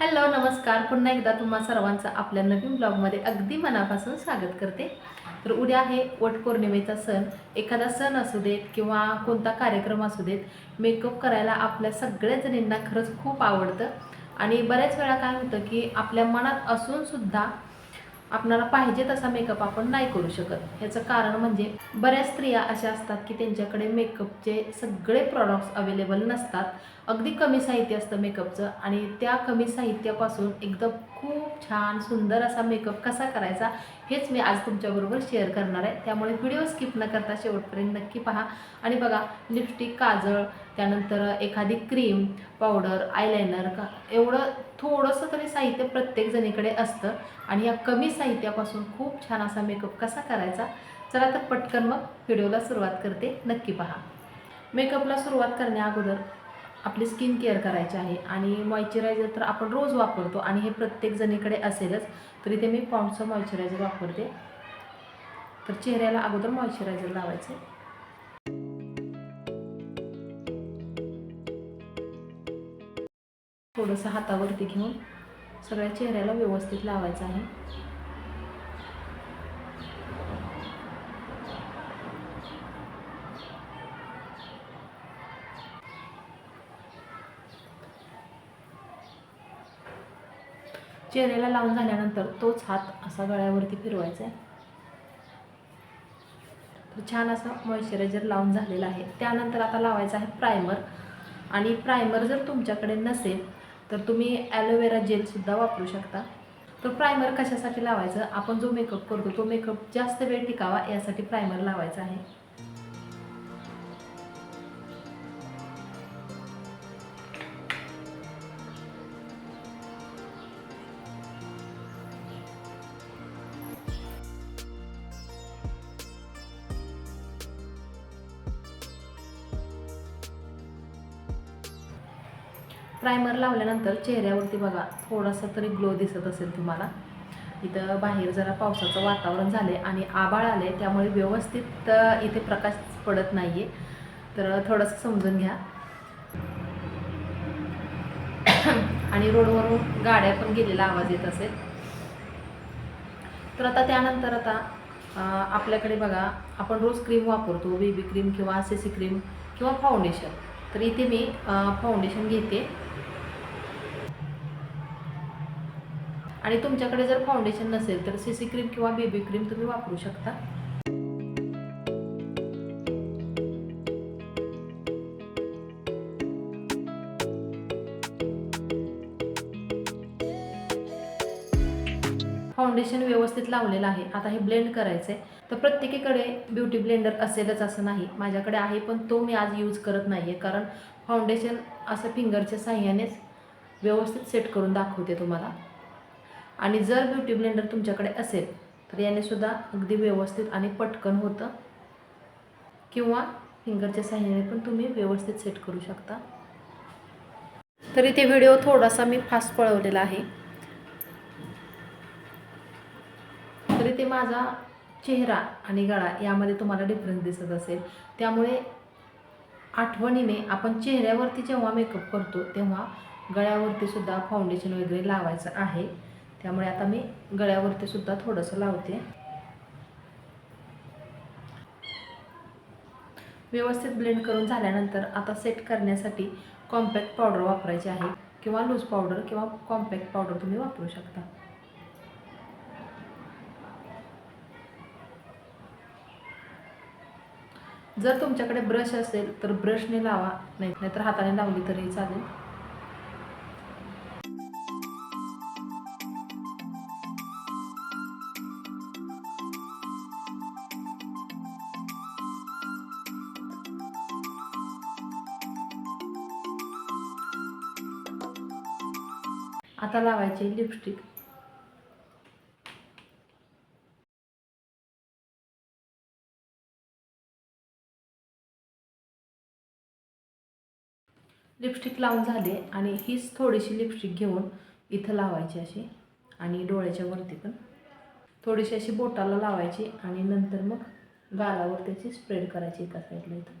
Hello नमस्कार. पुन्हा एकदा तुम्हा सर्वांचं आपल्या नवीन ब्लॉगमध्ये अगदी मनापासून स्वागत करते. तर उद्या आहे वटपौर्णिमेचा सण. एखादा सण असू देत किंवा कोणता कार्यक्रम असू देत मेकअप करायला आपल्या सगळ्या जणींना खरंच खूप आवडतं. आणि बऱ्याच वेळा काय होतं की आपल्या मनात असूनसुद्धा आपणाला पाहिजे तसा मेकअप आपण नाही करू शकत. ह्याचं कारण म्हणजे बऱ्याच स्त्रिया अशा असतात की त्यांच्याकडे मेकअपचे सगळे प्रॉडक्ट्स अवेलेबल नसतात. अगदी कमी साहित्य असतं मेकअपचं आणि त्या कमी साहित्यापासून एकदम खूप छान सुंदर असा मेकअप कसा करायचा हेच मी आज तुमच्याबरोबर शेअर करणार आहे. त्यामुळे व्हिडिओ स्किप न करता शेवटपर्यंत नक्की पहा. आणि बघा लिपस्टिक काजळ त्यानंतर एखादी क्रीम पावडर आयलायनर का एवढं थोडंसं तरी साहित्य प्रत्येकजणीकडे असतं. आणि या कमी साहित्यापासून खूप छान असा मेकअप कसा करायचा चला तर पटकन मग व्हिडिओला सुरुवात करते. नक्की पहा. मेकअपला सुरुवात करण्या अगोदर आपली स्किन केअर करायची आहे आणि मॉइश्चरायझर तर आपण रोज वापरतो आणि हे प्रत्येक जणीकडे असेलच तर इथे मी पॉन्डचं मॉइश्चरायझर वापरते. तर चेहऱ्याला अगोदर मॉइश्चरायझर लावायचं. थोडंसं हातावरती घेऊन सगळ्या चेहऱ्याला व्यवस्थित लावायचं आहे. चेहऱ्याला लावून झाल्यानंतर तोच हात असा गळ्यावरती फिरवायचा आहे. तर छान असं मॉइश्चरायझर लावून झालेला आहे. त्यानंतर आता लावायचं आहे प्रायमर आणि प्रायमर जर तुमच्याकडे नसेल तर तुम्ही ॲलोवेरा जेलसुद्धा वापरू शकता. तर प्रायमर कशासाठी लावायचं? आपण जो मेकअप करतो तो मेकअप जास्त वेळ टिकावा यासाठी प्रायमर लावायचा आहे. प्रायमर लावल्यानंतर चेहऱ्यावरती बघा थोडासा तरी ग्लो दिसत असेल तुम्हाला. इथं बाहेर जरा पावसाचं वातावरण झाले आणि आबाळ आले त्यामुळे व्यवस्थित इथे प्रकाश पडत नाही आहे तर थोडंसं समजून घ्या. आणि रोडवरून गाड्या पण गेलेला आवाज येत असेल. तर आता त्यानंतर आता आपल्याकडे बघा आपण रोज क्रीम वापरतो बेबी क्रीम किंवा सी सी क्रीम किंवा फाउंडेशन तर इथे मी फाउंडेशन घेते. आणि तुमच्याकडे जर फाउंडेशन नसेल तर सी सी क्रीम किंवा बेबी क्रीम तुम्ही वापरू शकता. फाउंडेशन व्यवस्थित लावलेलं आहे. आता हे ब्लेंड करायचं आहे तर प्रत्येकीकडे ब्युटी ब्लेंडर असेलच असं नाही. माझ्याकडे आहे पण तो मी आज यूज करत नाही आहे कारण फाउंडेशन असं फिंगरच्या साह्यानेच व्यवस्थित सेट करून दाखवते तुम्हाला. आणि जर ब्युटी ब्लेंडर तुमच्याकडे असेल तर याने सुद्धा अगदी व्यवस्थित आणि पटकन होतं. किंवा फिंगरच्या साह्याने पण तुम्ही व्यवस्थित सेट करू शकता. तर इथे व्हिडिओ थोडासा मी फास्ट पळवलेला आहे. तर इथे माझा चेहरा आणि गळा यामध्ये तुम्हाला डिफरन्स दिसत असेल. त्यामुळे आठवणीने आपण चेहऱ्यावरती जेव्हा मेकअप करतो तेव्हा गळ्यावरती सुद्धा फाउंडेशन वगैरे लावायचं आहे. त्यामुळे आता मी गळ्यावरती सुद्धा थोडंसं लावते. व्यवस्थित ब्लेंड करून झाल्यानंतर आता सेट करण्यासाठी कॉम्पॅक्ट पावडर वापरायची आहे किंवा लूज पावडर किंवा कॉम्पॅक्ट पावडर तुम्ही वापरू शकता. जर तुमच्याकडे ब्रश असेल तर ब्रशने लावा नाही नाहीतर हाताने लावली तरी चालेल. आता लावायची लिपस्टिक लिपस्टिक लावून झाले आणि हीच थोडीशी लिपस्टिक घेऊन इथं लावायची अशी आणि डोळ्याच्या वरती पण. थोडीशी अशी बोटाला लावायची आणि नंतर मग गालावर त्याची स्प्रेड करायची एका साईडला इथं.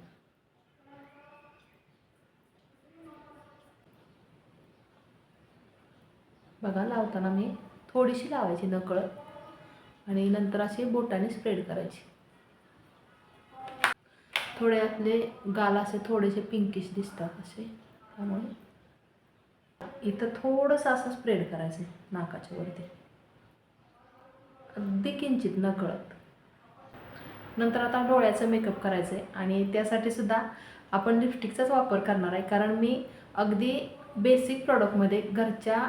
बघा लावताना मी थोडीशी लावायची नकळत आणि नंतर अशी बोटाने स्प्रेड करायची. थोडे आपले गाल असे थोडेसे पिंकिश दिसतात असे. त्यामुळे. इथं थोडंसं असं स्प्रेड करायचं नाकाच्या वरती. अगदी किंचित नकळत. नंतर आता डोळ्याचं मेकअप करायचं आहे आणि त्यासाठी सुद्धा आपण लिपस्टिकचाच वापर करणार आहे. कारण मी अगदी बेसिक प्रॉडक्टमध्ये घरच्या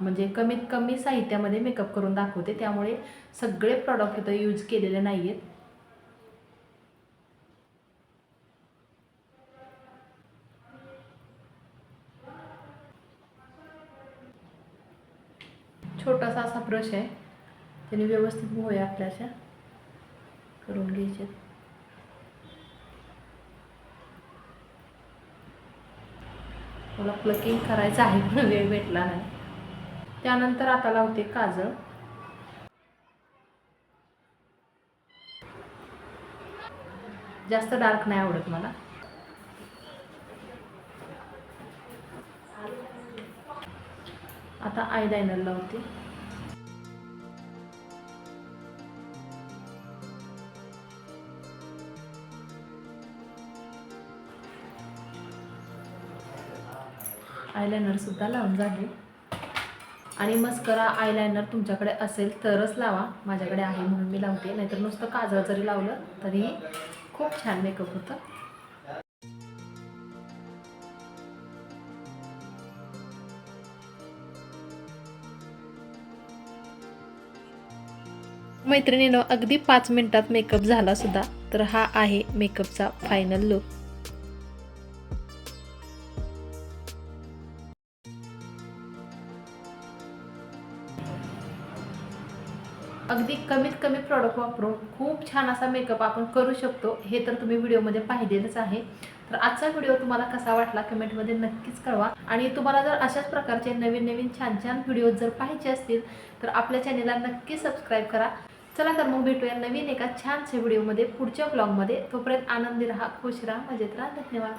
म्हणजे कमीत कमी साहित्यामध्ये मेकअप करून दाखवते. त्यामुळे सगळे प्रॉडक्ट इथं यूज केलेले नाही आहेत छोटासा असा ब्रश आहे. त्याने व्यवस्थित भोया आपल्याच्या. करून घ्यायचे. मला प्लकिंग करायचं आहे पण वेळ भेटला नाही. त्यानंतर आता लावते काजळ. जास्त डार्क नाही आवडत मला. आता आयलायनर लावते. आयलायनरसुद्धा लावून झाले आणि मस्करा आयलायनर तुमच्याकडे असेल तरच लावा. माझ्याकडे आहे म्हणून मी लावते. नाहीतर नुसतं काजळ जरी लावलं तरीही खूप छान मेकअप होतं. मैत्रिणीनं अगदी पाच मिनिटात मेकअप झाला सुद्धा तर हा आहे मेकअपचा फायनल लुक अगदी कमीत कमी प्रॉडक्ट वापरून खूप छान असा मेकअप आपण करू शकतो. हे तर तुम्ही व्हिडिओमध्ये पाहिलेलंच आहे. तर आजचा व्हिडिओ तुम्हाला कसा वाटला कमेंटमध्ये नक्कीच कळवा. आणि तुम्हाला जर अशाच प्रकारचे नवीन नवीन छान छान व्हिडिओ जर पाहिजे असतील तर आपल्या चॅनेलला नक्की सबस्क्राईब करा. चला तर मग भेटूया नवीन एका छानशा व्हिडिओमध्ये पुढच्या ब्लॉगमध्ये तोपर्यंत आनंदी राहा खुश राहा मजेत राहा. धन्यवाद.